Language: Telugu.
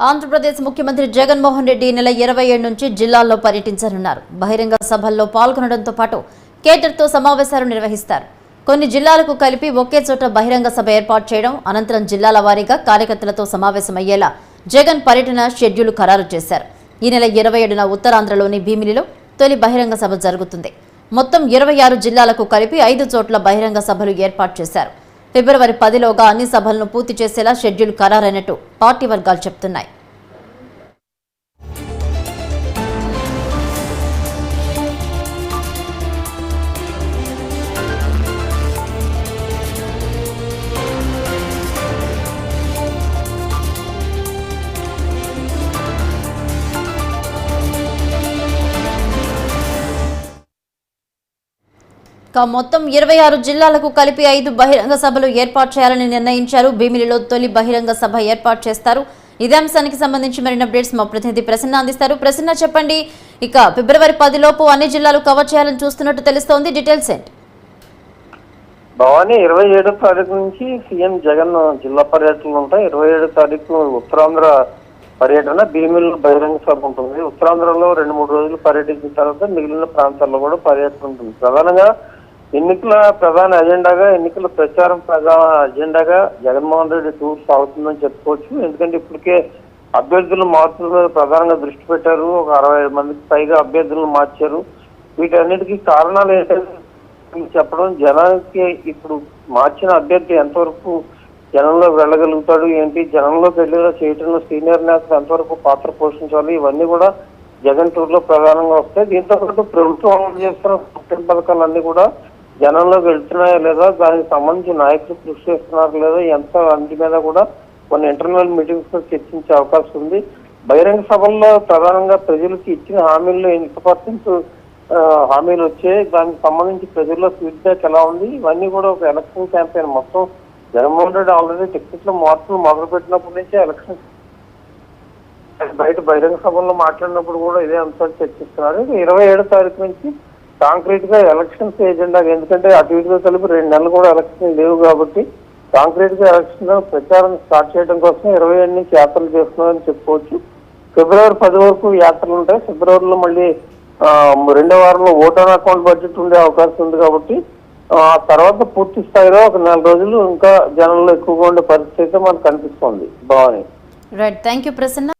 ఆంధ్రప్రదేశ్ ముఖ్యమంత్రి జగన్మోహన్ రెడ్డి నెల ఇరవై ఏడు నుంచి జిల్లాల్లో పర్యటించనున్నారు. బహిరంగ సభల్లో పాల్గొనడంతో పాటు కేటర్తో సమావేశాలు నిర్వహిస్తారు. కొన్ని జిల్లాలకు కలిపి ఒకే చోట బహిరంగ సభ ఏర్పాటు చేయడం అనంతరం జిల్లాల వారీగా కార్యకర్తలతో సమావేశమయ్యేలా జగన్ పర్యటన షెడ్యూల్ ఖరారు చేశారు. ఈ నెల ఇరవై ఏడున ఉత్తరాంధ్రలోని భీమిలిలో తొలి బహిరంగ సభ జరుగుతుంది. మొత్తం ఇరవై ఆరు జిల్లాలకు కలిపి ఐదు చోట్ల బహిరంగ సభలు ఏర్పాటు చేశారు. ఫిబ్రవరి పదిలోగా అన్ని సభలను పూర్తి చేసేలా షెడ్యూల్ ఖరారైనట్టు పార్టీ వర్గాలు చెప్తున్నాయి. ఇక మొత్తం ఇరవై ఆరు జిల్లాలకు కలిపి ఐదు బహిరంగ సభలు ఏర్పాటు చేయాలని నిర్ణయించారు. భీమిలిలో తొలి బహిరంగ సభ ఏర్పాటు చేస్తారు. ఇదే అంశానికి సంబంధించి మరిన్ని అప్డేట్స్ మా ప్రతినిధి ప్రసన్న అందిస్తారు. ప్రసన్న చెప్పండి. ఇక ఫిబ్రవరి పదిలోపు అన్ని జిల్లాలు కవర్ చేయాలని చూస్తున్నట్టు తెలుస్తోంది. డీటెయిల్స్ ఏంటి? భవానీ ఇరవై ఏడో తారీఖు నుంచి సీఎం జగన్ జిల్లా పర్యటనలు ఉంటాయి. ఇరవై ఏడో తారీఖు ఉత్తరాంధ్ర పర్యటన భీమిలో బహిరంగ సభ ఉంటుంది. ఉత్తరాంధ్రలో రెండు మూడు రోజులు పర్యటించిన తర్వాత మిగిలిన ప్రాంతాల్లో కూడా పర్యటన ఉంటుంది. ప్రధానంగా ఎన్నికల ప్రధాన ఎజెండాగా ఎన్నికల ప్రచారం ప్రధాన ఎజెండాగా జగన్మోహన్ రెడ్డి టూర్ సాగుతుందని చెప్పుకోవచ్చు. ఎందుకంటే ఇప్పటికే అభ్యర్థులు మార్పుల ప్రధానంగా దృష్టి పెట్టారు. ఒక అరవై మందికి పైగా అభ్యర్థులను మార్చారు. వీటన్నిటికీ కారణాలు ఏంటంటే చెప్పడం జనానికి ఇప్పుడు మార్చిన అభ్యర్థి ఎంతవరకు జనంలో వెళ్ళగలుగుతాడు ఏంటి జనంలోకి వెళ్ళేలా చేయటంలో సీనియర్ నేతలు ఎంతవరకు పాత్ర పోషించాలి ఇవన్నీ కూడా జగన్ టూర్లో ప్రధానంగా వస్తాయి. దీంతో పాటు ప్రభుత్వం అమలు చేస్తున్న పథకాలన్నీ కూడా జనంలోకి వెళ్తున్నాయో లేదా? దానికి సంబంధించి నాయకులు కృషి చేస్తున్నారు లేదా? ఎంత అన్నిటి మీద కూడా కొన్ని ఇంటర్నల్ మీటింగ్స్లో చర్చించే అవకాశం ఉంది. బహిరంగ సభల్లో ప్రధానంగా ప్రజలకు ఇచ్చిన హామీల్లో ఎంత పర్సెంట్ హామీలు వచ్చాయి? దానికి సంబంధించి ప్రజల్లో ఫీడ్బ్యాక్ ఎలా ఉంది? ఇవన్నీ కూడా ఒక ఎలక్షన్ క్యాంపెయిన్ మొత్తం జగన్మోహన్ రెడ్డి ఆల్రెడీ టికెట్ల మార్పులు మొదలు పెట్టినప్పటి నుంచే ఎలక్షన్ బయట బహిరంగ సభల్లో మాట్లాడినప్పుడు కూడా ఇదే అంశాలు చర్చిస్తున్నారు. ఇరవై ఏడో తారీఖు నుంచి కాంక్రీట్గా ఎలక్షన్స్ ఏజెండా ఎందుకంటే అటు ఇటుగా కలిపి రెండు నెలలు కూడా ఎలక్షన్ లేవు కాబట్టి కాంక్రీట్గా ఎలక్షన్ ప్రచారం స్టార్ట్ చేయడం కోసం ఇరవై ఏడు నుంచి యాత్రలు చేస్తున్నారని చెప్పుకోవచ్చు. ఫిబ్రవరి పది వరకు యాత్రలు ఉంటాయి. ఫిబ్రవరిలో మళ్ళీ రెండో వారంలో ఓటర్ అకౌంట్ బడ్జెట్ ఉండే అవకాశం ఉంది కాబట్టి ఆ తర్వాత పూర్తి స్థాయిలో ఒక నెల రోజులు ఇంకా జనంలో ఎక్కువగా ఉండే పరిస్థితి అయితే మనకు కనిపిస్తుంది. బాగుంది రైట్ థ్యాంక్ యూ ప్రసన్న